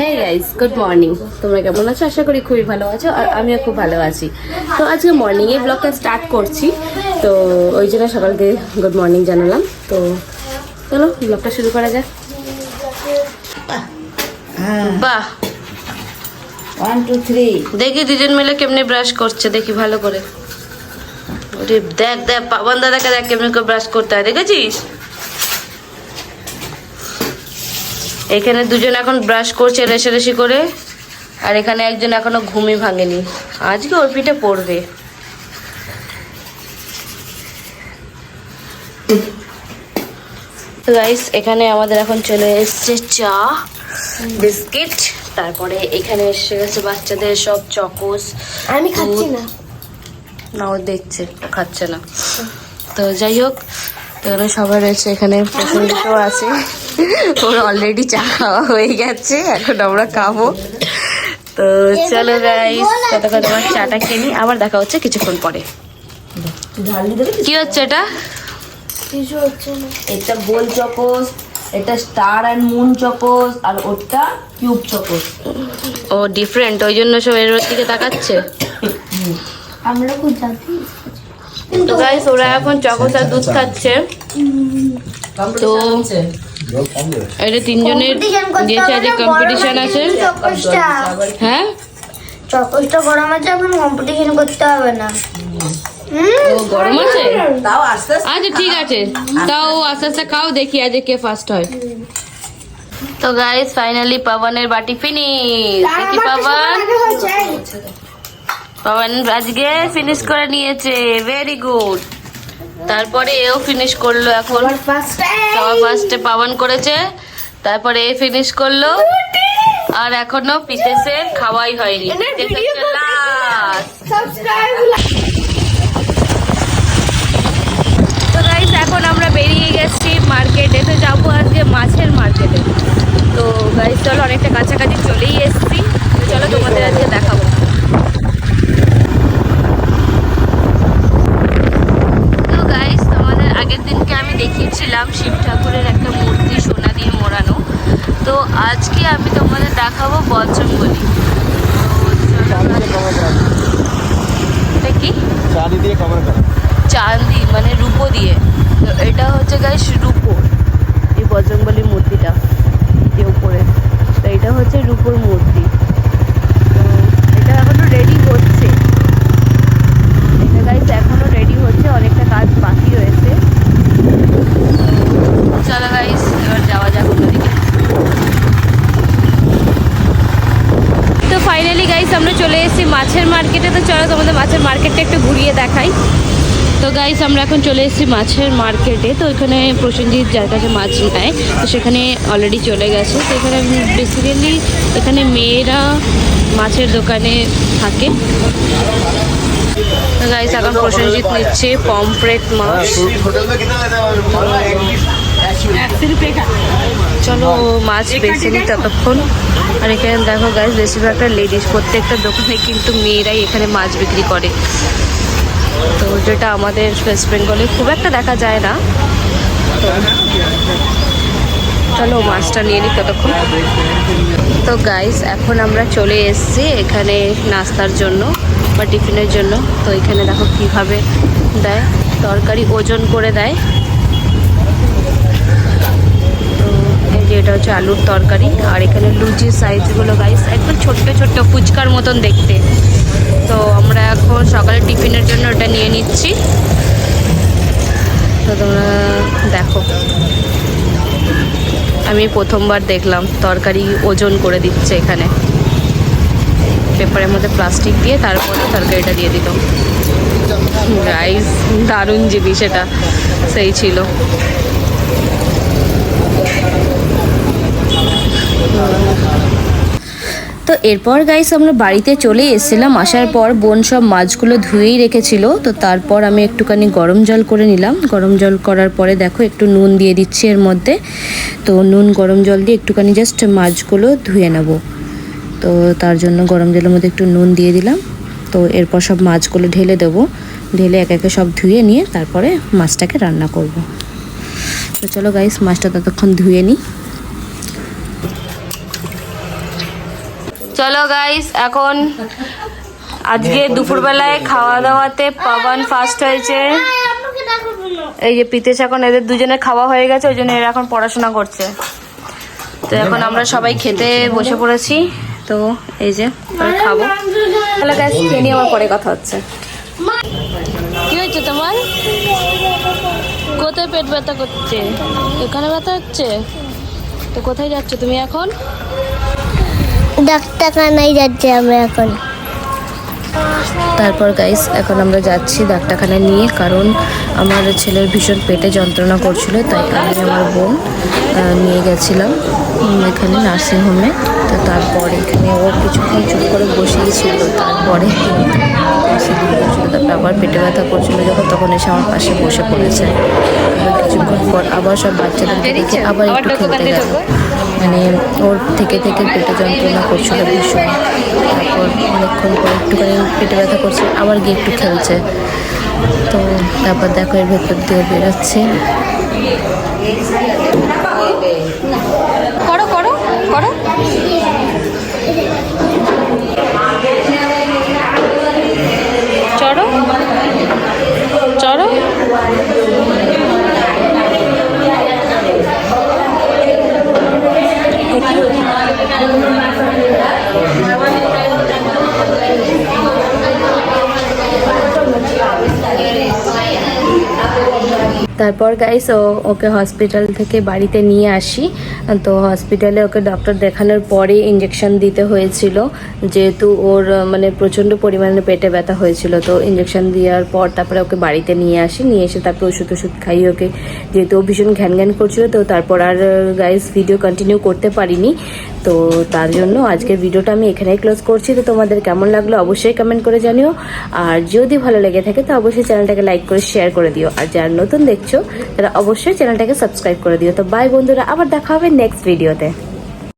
হ্যাঁ guys good morning তোমরা কেমন আছো? আশা করি খুবই ভালো আছো আর আমিও খুব ভালো আছি। তো আজকে মর্নিংয়ে ব্লগটা স্টার্ট করছি। তো ওই জন্য সকালকে গুড মর্নিং জানালাম। তো চলো ব্লগটা শুরু করা যাক। বাহ। ওয়ান টু থ্রি দেখি দুজন মিলে কেমনি ব্রাশ করছে দেখি ভালো করে। দেখ দেখ পাবন দাদাকে দেখ কেমনি করে ব্রাশ করতে হয় দেখেছিস? এখানে দুজন এখন ব্রাশ করছে রেশারেশি করে আর এখানে একজন এখনও ঘুমই ভাঙেনি। আজকে ওর পিঠে পড়বে। গাইস এখানে আমাদের এখন চলে এসছে চা বিস্কিট তারপরে এখানে এসে গেছে বাচ্চাদের সব চকোস আমি খাচ্ছি না। না ও দেখছে খাচ্ছে না। তো যাই হোক এখানে সবাই রয়েছে এখানে প্রসঙ্গিতও আছে। ওর অলরেডি চা খাওয়া হয়ে গেছে এখন আমরা খাব। তো চলো গাইস ততক্ষণ আমার চাটা খেয়ে নিই আবার দেখা হচ্ছে কিছুক্ষণ পরে। কি হচ্ছে এটা? কিছু হচ্ছে না। এটা গোল চকোস এটা স্টার অ্যান্ড মুন চকোস আর ওটা কিউব চকোস। ও ডিফারেন্ট ওই জন্য সব এর দিকে তাকাচ্ছে। আমরা খুব জানি তো গাইস ওরা এখন চকোস দুধ খাচ্ছে। তো এটা তিনজনের দিয়েছে আজকে কম্পিটিশন আছে হ্যাঁ? চকোসটা গরম আছে এখন কম্পিটিশন করতে হবে না। গরম আছে? আচ্ছা ঠিক আছে। তাও আস্তে আস্তে খাও দেখি আজ কে ফার্স্ট হয়। তো গাইস ফাইনালি পাবনের বাটি ফিনিশ দেখি পাবন। পাবন আজকে ফিনিশ করে নিয়েছে ভেরি গুড তারপরে এও ফিনিশ করল এখন। সবার ফার্স্টে পাবন করেছে তারপরে এ ফিনিশ করল। আর এখনও পিতেসের খাওয়াই হয়নি। তো গাইস এখন আমরা বেরিয়ে গেছি মার্কেটে তো যাব আজকে মাছের মার্কেটে তো গাইস চলো অনেকটা কাছাকাছি চলেই এসেছি তো চলো তোমাদের আজকে দেখাবো তো গাইস তোমাদের আগের দিনকে আমি দেখিয়েছিলাম শিব ঠাকুরের একটা মূর্তি সোনা দিয়ে মোড়ানো তো আজকে আমি তোমাদের দেখাবো বজরঙ্গলি। এটা কি? চাঁদি দিয়ে কভার করা। চাঁদি মানে রূপো দিয়ে। এটা হচ্ছে গাইস রূপো এই বজরংবলী মূর্তিটা যে উপরে তো এটা হচ্ছে রূপোর মূর্তি তো এটা এখনও রেডি হচ্ছে এটা গাইস এখনও রেডি হচ্ছে অনেকটা কাজ বাকি রয়েছে চলো গাইস এবার যাওয়া যাক অন্যদিকে তো ফাইনালি গাইস আমরা চলে এসেছি মাছের মার্কেটে তো চলো তোমাদের মাছের মার্কেটটা একটু ঘুরিয়ে দেখাই। তো গাইস আমরা এখন চলে এসেছি মাছের মার্কেটে তো এখানে প্রসেনজিৎ যার কাছে মাছ নেয় তো সেখানে অলরেডি চলে গেছে। তো এখানে বেসিক্যালি এখানে মেয়েরা মাছের দোকানে থাকে। তো গাইস এখন প্রসেনজিৎ নিচ্ছে পমফ্রেট মাছ। চলো মাছ বেছে নিই ততক্ষণ। আর এখানে দেখো গাইস বেশিরভাগটা লেডিস প্রত্যেকটা দোকানে কিন্তু মেয়েরাই এখানে মাছ বিক্রি করে। তো যেটা আমাদের ওয়েস্ট বেঙ্গলে খুব একটা দেখা যায় না। চলো মাছটা নিয়ে নিই ততক্ষণ। তো গাইস এখন আমরা চলে এসেছি এখানে নাস্তার জন্য বা টিফিনের জন্য। তো এখানে দেখো কীভাবে দেয় তরকারি ওজন করে দেয় তো এই যে এটা হচ্ছে আলুর তরকারি। আর এখানে লুচির সাইজগুলো গাইস একদম ছোট্ট ছোট্ট ফুচকার মতন দেখতে। তো আমরা এখন সকালে টিফিনের জন্য ওটা নিয়ে নিচ্ছি। তো তোমরা দেখো। আমি প্রথমবার দেখলাম, তরকারি ওজন করে দিচ্ছে এখানে। পেপারের মধ্যে প্লাস্টিক দিয়ে তারপরে তরকারিটা দিয়ে দিল। রাইস দারুণ জিনিস এটা। সেই ছিল। তো এরপর গাইস আমরা বাড়িতে চলে এসেছিলাম। আসার পর বোন সব মাছগুলো ধুয়েই রেখেছিল। তো তারপর আমি একটুখানি গরম জল করে নিলাম। গরম জল করার পরে দেখো, একটু নুন দিয়ে দিচ্ছি এর মধ্যে। তো নুন, গরম জল দিয়ে একটুখানি জাস্ট মাছগুলো ধুয়ে নেব। তো তার জন্য গরম জলের মধ্যে একটু নুন দিয়ে দিলাম। তো এরপর সব মাছগুলো ঢেলে দেবো। ঢেলে এক একে সব ধুয়ে নিয়ে তারপরে মাছটাকে রান্না করব। তো চলো গাইস মাছটা ততক্ষণ ধুয়ে নিই। চলো গাইস এখন আজকে দুপুরবেলায় খাওয়া দাওয়াতে পাবন ফার্স্ট হয়েছে। এই যে পিতেশ এখন এদের দুজনের খাওয়া হয়ে গেছে, ওই জন্য এরা এখন পড়াশোনা করছে। তো এখন আমরা সবাই খেতে বসে পড়েছি, তো এই যে খাব। তাহলে গাইস খেয়ে নিয়ে আমার পরে কথা হচ্ছে। কি হয়েছে তোমার? কোথায় পেট ব্যথা করছে? এখানে ব্যথা হচ্ছে? তো কোথায় যাচ্ছ তুমি এখন? ডাক্তারখানায় যাচ্ছি আমরা এখন। তারপর গাইস এখন আমরা যাচ্ছি ডাক্তারখানায় নিয়ে, কারণ আমার ছেলের ভীষণ পেটে যন্ত্রণা করছিল, তাই আমি আমার বোন নিয়ে গেছিলাম এখানে নার্সিংহোমে তো তারপরে এখানে ও কিছুক্ষণ চুপ করে বসেই ছিল। তারপরে তারপর আবার পেটে ব্যথা করছিল যখন তখন এসে আমার পাশে বসে পড়েছে। এবার কিছুক্ষণ পর আবার সব বাচ্চাদেরকে দেখে আবার একটু খেলতে গেল। মানে ওর থেকে থেকে পেটে যন্ত্রণা করছিল ভীষণ। তারপর অনেকক্ষণ পর একটুখানি পেটে ব্যথা করছে আবার গিয়ে একটু খেলছে। তো তারপর দেখো এর ভেতর দিয়ে বেরোচ্ছে। চড়ো। চড়ো। তারপর গাইস ও ওকে হসপিটাল থেকে বাড়িতে নিয়ে আসি। তো হসপিটালে ওকে ডক্টর দেখানোর পরে ইঞ্জেকশন দিতে হয়েছিল। যেহেতু ওর মানে প্রচণ্ড পরিমাণে পেটে ব্যথা হয়েছিল, তো ইঞ্জেকশন দেওয়ার পর তারপরে ওকে বাড়িতে নিয়ে আসি। নিয়ে এসে তারপর ওষুধ ওষুধ খাইয়ে ওকে, যেহেতু ও ভীষণ ঘ্যান ঘ্যান করছিল, তো তারপর আর গাইস ভিডিও কন্টিনিউ করতে পারিনি। তো তার জন্য আজকের ভিডিওটা আমি এখানেই ক্লোজ করছি। তো তোমাদের কেমন লাগল অবশ্যই কমেন্ট করে জানিও। আর যদি ভালো লেগে থাকে, তো অবশ্যই চ্যানেলটাকে লাইক করে শেয়ার করে দিও। আর যারা নতুন দেখছ, তারা অবশ্যই চ্যানেলটাকে সাবস্ক্রাইব করে দিও। তো বাই বন্ধুরা, আবার দেখা হবে নেক্সট ভিডিওতে